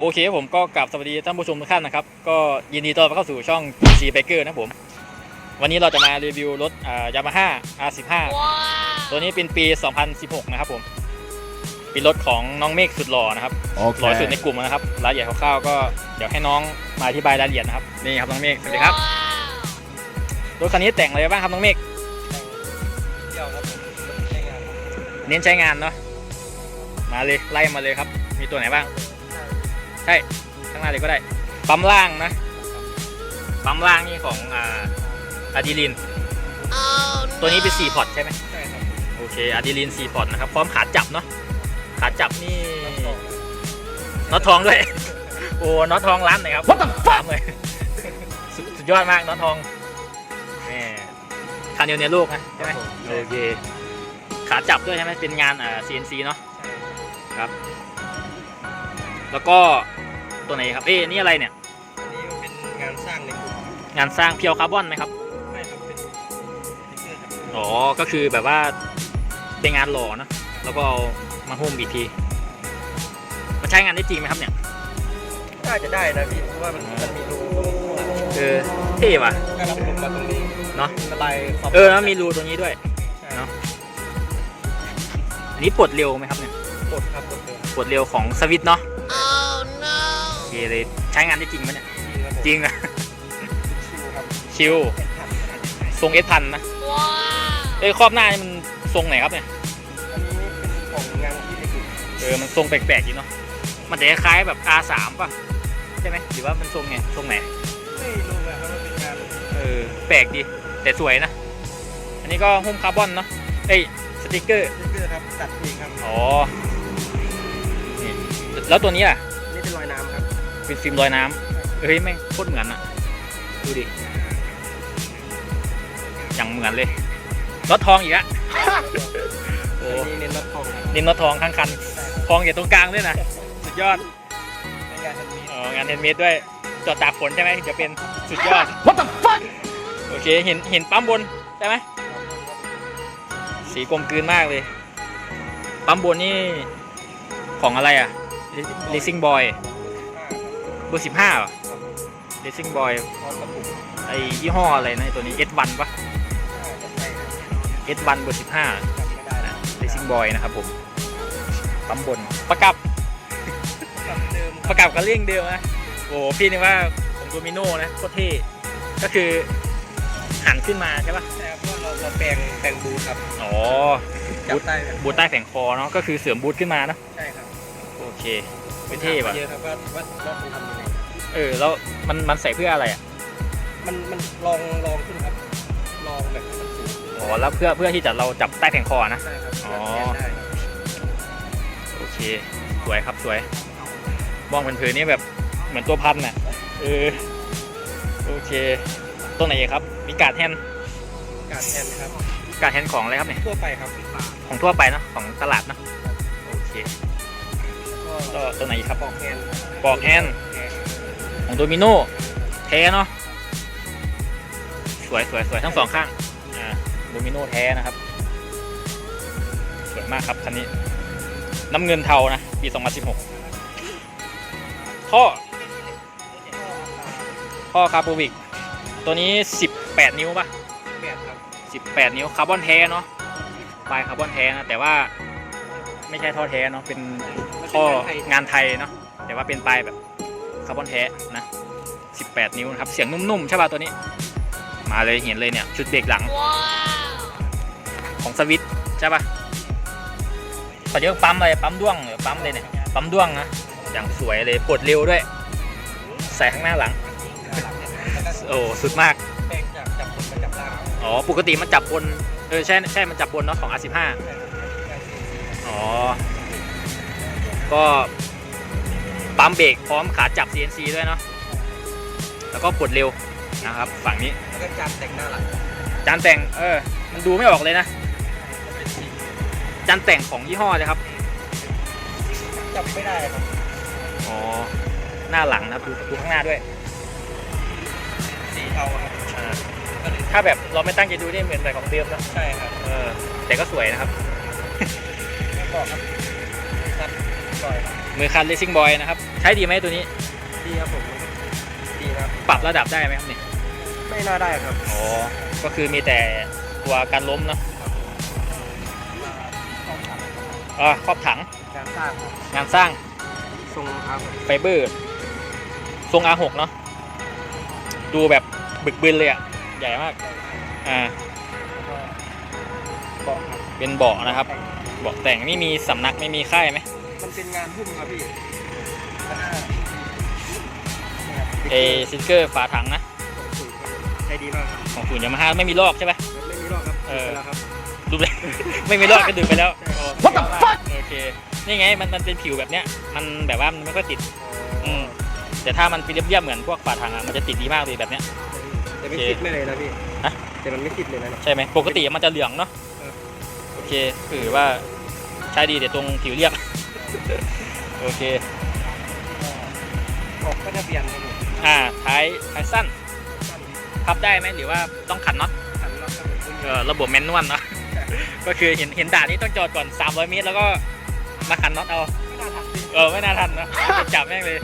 ครับผมก็กลับสวัสดีท่านผู้ชมทุกท่านนะครับ ก็ยินดีต้อนรับเข้าสู่ช่อง PC Baker นะครับผม วันนี้เราจะมารีวิวรถอ่ายามาฮ่า R15 ตัวนี้เป็นปี 2016 นะครับผมเป็นรถของน้องเมฆสุดหล่อนะครับหล่อที่สุดในกลุ่มนะครับรายละเอียดคร่าวๆก็เดี๋ยวให้น้องมาอธิบายรายละเอียดนะครับนี่ครับน้องเมฆสวัสดีครับรถคันนี้แต่งอะไรบ้างครับน้องเมฆเที่ยวครับผมใช้งานเน้นใช้งานเนาะมาเลยไล่มาเลยครับ มีตัวไหนบ้าง ใช่ข้างหน้าเลยก็ได้ ปั๊มล่างนะ ปั๊มล่างนี่ของอ่าอะดีลิน ตัวนี้เป็น4พอร์ตใช่ไหมใช่ครับโอเคอะดีลิน4พอร์ตนะครับพร้อมขาจับเนาะขาจับนี่น็อตทองด้วยโอ้น็อตทองร้านไหนครับ What the fuck เลยสุดสุดยอดมากน็อตทองแหมคันเดียวในโลกนะใช่ไหมโอเคขาจับด้วยใช่ไหมเป็นงานอ่า CNC เนาะครับ แล้วก็ตัวไหนครับ เอ๊ะนี่อะไรเนี่ย อันนี้เป็นงานสร้างในกลุ่มงานสร้างเพียวคาร์บอนไหมครับ ไม่ครับเป็นสติ๊กเกอร์ครับอ๋อ ก็คือแบบว่าเป็นงานหล่อนะ แล้วก็เอามาหุ้มอีกที มันใช้งานได้จริงไหมครับเนี่ย น่าจะได้นะพี่เพราะว่ามันมันมีรูตรงข้างหลังเออ เท่ว่ะ ถ้าเราผมมาตรงนี้เนาะระบายความเออ แล้วมีรูตรงนี้ด้วย ใช่เนาะอันนี้ปลดเร็วไหมครับเนี่ย กดครับกดเลยปลดเร็วของสวิตช์เนาะโอ เคเลยใช้งานได้จริงไหมเนี่ย จริงครับผมจริงนะชิวครับชิวทรงเอสพันนะเอ้ยครอบหน้านี่มันทรงไหนครับเนี่ยอันนี้เป็นของงานที่ในกลุ่มเออมันทรงแปลกๆอยู่เนาะมันจะคล้ายๆแบบ R3 ป่ะใช่ไหมหรือว่ามันทรงไงทรงไหนไม่รู้นะครับว่าเป็นงานเออแปลกดีแต่สวยนะ อันนี้ก็หุ้มคาร์บอนเนาะเอ้ยสติกเกอร์สติ๊กเกอร์ครับตัดเองครับอ๋อนี่แล้วตัวนี้ล่ะ เป็นฟิล์มลอยน้ำเฮ้ยแม่งโคตรเหมือนอะดูดิ อย่างเหมือนเลยน็อตทองอีกอะโอ้อันนี้เน้นน็อตทองครับนี่น็อตทองข้างคัน ทองอยู่ตรงกลางด้วยนะ สุดยอดเป็นงานทันมีอ๋องานเฮนด์เมดด้วย จอดตากฝนใช่ไหมถึงจะเป็นสุดยอด What the fuck โอเค เห็น เห็นปั๊มบน ใช่ไหม สีกลมกลืนมากเลย ปั๊มบนนี่ ของอะไรอะ Racing Boy เบอร์สิบห้าเหรอ Racing Boy พร้อมกับปุ่มไอยี่ห้ออะไรนะไอ้ตัวนี้ S1 ปะจะใช่ครับ S1 เบอร์สิบห้าจำไม่ได้นะ Racing Boy นะครับผมปั๊มบนประกับกับเดิมประกับกับเรื่องเดิมนะโอ้โหพี่นี่ว่าผมโดมิโนนะโคตรเท่ก็คือหันขึ้นมาใช่ปะใช่ครับเพราะเราเราแปลงแปลงบูทครับอ๋อจับใต้แบบบูทใต้แผงคอเนาะก็คือเสริมบูทขึ้นมาเนอะใช่ครับโอเค เป็นเท่ป่ะ เยอะครับว่าว่าว่าคุณทำยังไงเออแล้วมันมันใส่เพื่ออะไรอะมันมันลองลองขึ้นครับ ลองแบบให้มันสูงอ๋อแล้วเพื่อเพื่อที่จะเราจับใต้แผงคอนะใช่ครับอ๋อ ได้ครับโอเค สวยครับสวย มองเผินๆนี่แบบเหมือนตัวพันน่ะเออโอเคตัวไหนอีกครับ มีการ์ดแฮนด์การแทนครับการ์ดแฮนด์ของอะไรครับเนี่ยทั่วไปครับของทั่วไปเนอะของตลาดเนอะโอเค ก็ก็ตัวไหนอีกครับปอกแฮนด์ปอกแฮนด์แฮนด์ของโดมิโนแท้เนาะสวยสวยสวยทั้งสองข้างอ่าโดมิโนแท้นะครับ สวยมากครับคันนี้ น้ำเงินเทานะ ปี 2016 ท่อ ท่อคาร์บูวิก ตัวนี้ 18 นิ้วป่ะแปดครับ18 นิ้วคาร์บอนแท้เนาะปลายคาร์บอนแท้นะ แต่ว่าไม่ใช่ท่อแท้เนาะเป็น ท่องานไทยเนาะแต่ว่าเป็นปลายแบบคาร์บอนแท้นะ18 นิ้วนะครับ เสียงนุ่มๆ ใช่ป่ะตัวนี้ มาเลยเห็นเลยเนี่ย ชุดเบรกหลัง ของสวิตช์ใช่ป่ะเขาเรียกปั๊มอะไรปั๊มด้วงหรือปั๊มเลยเนี่ย ปั๊มด้วงนะ อย่างสวยเลยปลดเร็วด้วย ใส่ข้างหน้าหลังแล้วก็โอ้ สุดมากแปลงจากจับบนมาจับล่างอ๋อ ปกติมันจับบน เออ ใช่ ใช่ มันจับบนเนาะของ R15 อ๋อ ก็ปั๊มเบรกพร้อมขาจับ CNC ด้วยเนาะแล้วก็ปลดเร็วนะครับ ฝั่งนี้แล้วก็จานแต่งหน้าหลังจานแต่งเออมันดูไม่ออกเลยนะจะเป็นสีจานแต่งของยี่ห้อเลยครับจับไม่ได้ครับอ๋อหน้าหลังนะครับดูดูข้างหน้าด้วยสีเทาครับอ่าก็เลยถ้าแบบเราไม่ตั้งใจดูนี่เหมือนแบบของเดิมนะใช่ครับเออแต่ก็สวยนะครับไม่บอกครับ ตัดก่อยครับมือคัน Racing Boy นะครับ ใช้ดีไหมตัวนี้ ดีครับผมดีนะครับปรับระดับได้ไหมครับนี่ไม่น่าได้ครับอ๋อก็คือมีแต่ตัวการล้มเนาะอ่าครอบถังการสร้างครับงานสร้างทรงครับไฟเบอร์ทรง R6 เนาะดูแบบบึกบึนเลยอะใหญ่มากอ่าก็เบาะครับเป็นเบาะนะครับเบาะแต่งไม่มีสำนักไม่มีค่ายไหม มันเป็นงานหุ้มครับพี่แล้วก็นี่ครับเอซินเกอร์ฝาถังนะใช้ดีมากครับของศูนย์ยามาฮ่าไม่มีลอกใช่ไหมไม่มีรอบครับเออไปแล้วครับ ดูเลยไม่มีลอกก็ดื่มไปแล้วใช่ครับ What the fuck โอเค นี่ไงมันมันเป็นผิวแบบเนี้ย มันแบบว่ามันไม่ค่อยติด อืม แต่ถ้ามันเป็นเรียบๆเหมือนพวกฝาถังอะมันจะติดดีมากเลยแบบเนี้ย แต่ไม่โอเคติดไม่เลยนะพี่ฮะ แต่มันไม่ติดเลยนะเนี่ย ใช่ไหมปกติมันจะเหลืองเนาะเออโอเคถือว่าใช้ดีแต่ตรงผิวเรียบ โอเคออกก็จะเปลี่ยนครับผมอ่าท้ายท้ายสั้นพับได้ไหมหรือว่าต้องขันน็อตขันล็อกครับผมเอ่อระบบแมนนวลเนาะก็คือเห็นเห็นด่านนี้ต้องจอดก่อน 300 เมตร แล้วก็มาขันน็อตเอาไม่น่าถักสิเออไม่น่าทันนะจับแม่งเลย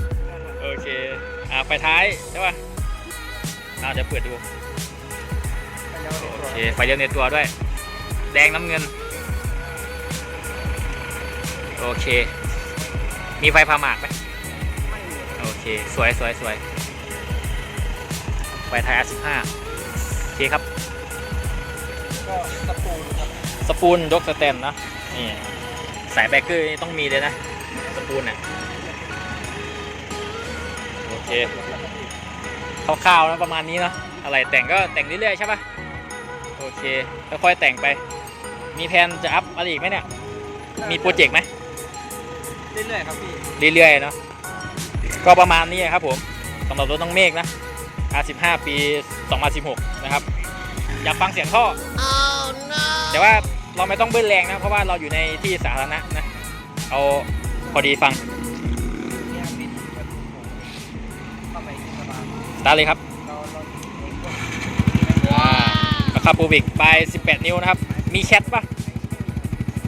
โอเคอ่าไฟท้ายใช่ป่ะอ่าเดี๋ยวเปิดดูโอเคไฟเลี้ยวในตัวด้วย แดงน้ำเงิน โอเค มีไฟพาหมากไหมไม่มีโอเค สวยสวยสวยไฟท้าย R15 โอเคครับ ก็ตะปูครับสปูนยกสแตนนะนี่สายแบกเกอร์นี่ต้องมีเลยนะ สปูนอะ โอเคคร่าวๆนะประมาณนี้เนอะอะไรแต่งก็แต่งเรื่อยๆใช่ปะโอเคค่อยๆแต่งไป มีแผนจะอัพอะไรอีกไหมเนี่ย มีโปรเจกต์ไหม เรื่อยๆครับพี่ เรื่อยๆเนาะก็ประมาณนี้ครับผมสำหรับรถน้องเมฆนะ R15 ปี 2016 นะครับ อยากฟังเสียงท่อแต่ว่าเราไม่ต้องเบิ้ลแรงนะ เพราะว่าเราอยู่ในที่สาธารณะนะ เอาพอดีฟังเนี่ยปิดประตูเข้าไปสบายสตาร์ทเลยครับเราเราเองก็ราคาโปรวิกไป 18 นิ้วนะครับ มีแคทปะ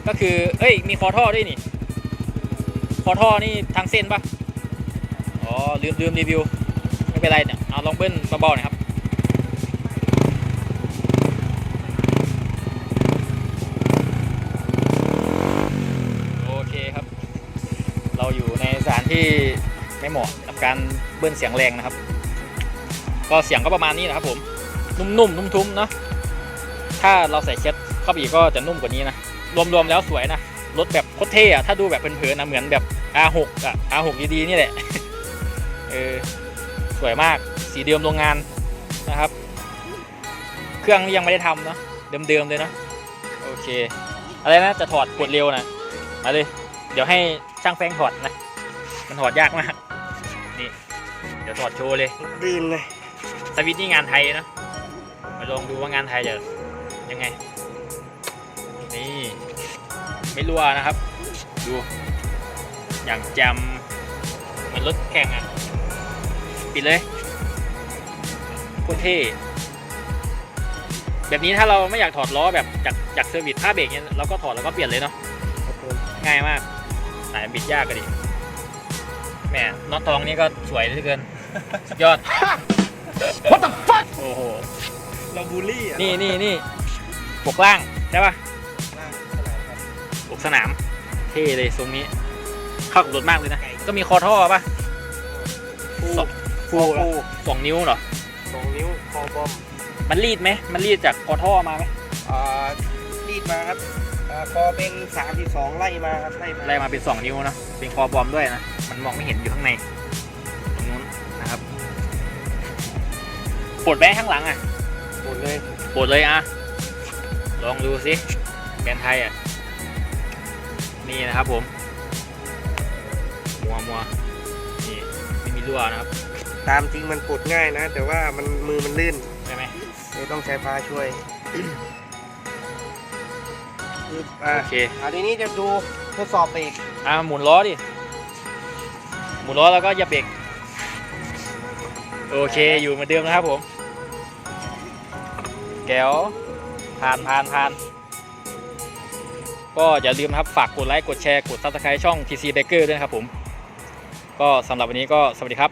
ก็คือ เอ้ย มีคอท่อด้วยนี่ค อท่อนี่ทางเส้นปะอ๋อลืมลืมรีวิว ไม่เป็นไรเนี่ย เอาลองเบิ้ลเบาๆหน่อยครับ โอเคครับ เราอยู่ในสถานที่ไม่เหมาะกับการเบิ้ลเสียงแรงนะครับ ก็เสียงก็ประมาณนี้นะครับผม นุ่มๆ นุ่มๆเนอะถ้าเราใส่เช็ดเข้าไปอีกก็จะนุ่มกว่านี้นะ รวมๆแล้วสวยนะ รถแบบโคตรเท่อะถ้าดูแบบเพลินๆนะเหมือนแบบ R6 อะ R6 ดีๆนี่แหละเออสวยมากสีเดิมโรงงานนะครับ เครื่องนี่ยังไม่ได้ทำเนาะเดิมๆเลยเนอะโอเค อะไรนะจะถอดกดเร็วนะมาเลย เดี๋ยวให้ช่างแฟงถอดนะ มันถอดยากมาก นี่ เดี๋ยวถอดโชว์เลยดีนเลยสวิตช์นี่งานไทยนะมาลองดูว่างานไทยจะยังไงนี่ ไม่รั่วนะครับ ดู อย่างแจมเหมือนรถแข่งอะ ปิดเลยโคตรเท่แบบนี้ถ้าเราไม่อยากถอดล้อแบบจากจากเซอร์วิสผ้าเบรกเนี่ยเราก็ถอดแล้วก็เปลี่ยนเลยเนาะครับผมง่ายมากสายบิดยากก็ดิแหม่น็อตทองนี่ก็สวยเหลือเกินสุดยอด What the fuck โอ้โหเราบูลลี่อะนี่นี่นี่ปกล่างใช่ปะล่างขนาด ครับปกสนาม เท่เลยทรงนี้ เข้ากับรถมากเลยนะ ก็มีคอท่อปะฟูสองฟูฟูสองนิ้วเหรอสองนิ้วคอบอมมันรีดไหมมันรีดจากคอท่อมาไหมอ่ารีดมาครับอ่าคอเป็นสามที่สองไล่มาครับไล่มาไล่มาเป็นสองนิ้วนะเป็นคอบอมด้วยนะมันมองไม่เห็นอยู่ข้างในตรงนู้นนะครับปวดแบ้ข้างหลังอะหมดเลยปวดเลยอะลองดูสิแบรนด์ไทยอะ นี่นะครับผมมัวมัวนี่ไม่มีรั่วนะครับ ตามจริงมันปลดง่ายนะ แต่ว่ามันมือมันลื่นใช่ไหมเลยต้องใช้พาช่วยคืออ่าโอเคอันนี้จะดูทดสอบเบรกอะหมุนล้อดิ หมุนล้อแล้วก็อย่าเบรกโอเคอยู่เหมือนเดิมนะครับผม แก้วผ่านผ่านผ่าน ก็อย่าลืมนะครับฝากกดไลค์กดแชร์กดซับสไครต์ช่อง TC Baker ด้วยครับผม ก็สำหรับวันนี้ก็สวัสดีครับ